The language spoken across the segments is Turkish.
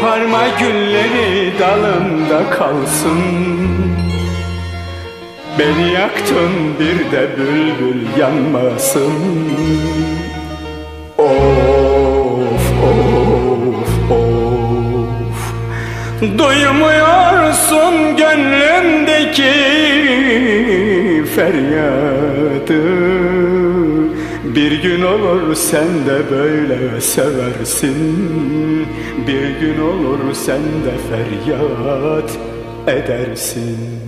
Koparma gülleri dalımda kalsın. Beni yaktın bir de bülbül yanmasın. Of of of. Duymuyorsun gönlümdeki feryadı bir gün olur sen de böyle seversin. Bir gün olur sen de feryat edersin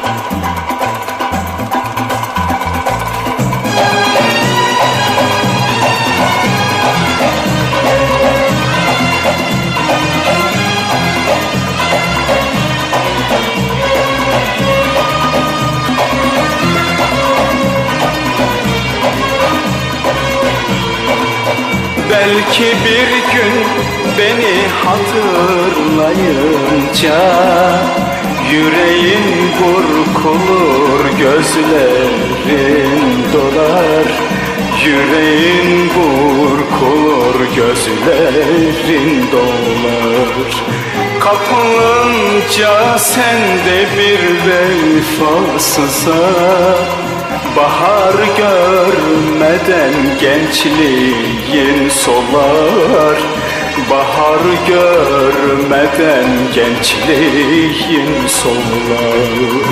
Belki bir gün beni hatırlayınca Yüreğin burkulur, gözlerin dolar. Yüreğin burkulur, gözlerin dolar. Kapılınca sende bir vefasıza Bahar görmeden gençliğin solar Bahar görmeden gençliğin solar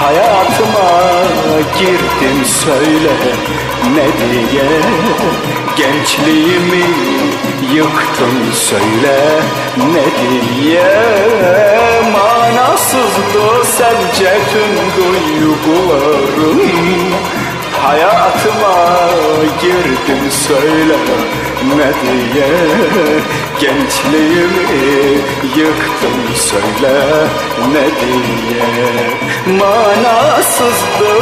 Hayatıma girdin söyle ne diye. Gençliğimi yıktın söyle ne diye. Manasızdı sence tüm duygularım. Hayatıma girdin söyle ne diye Gençliğimi yıktın söyle ne diye. Manasızdı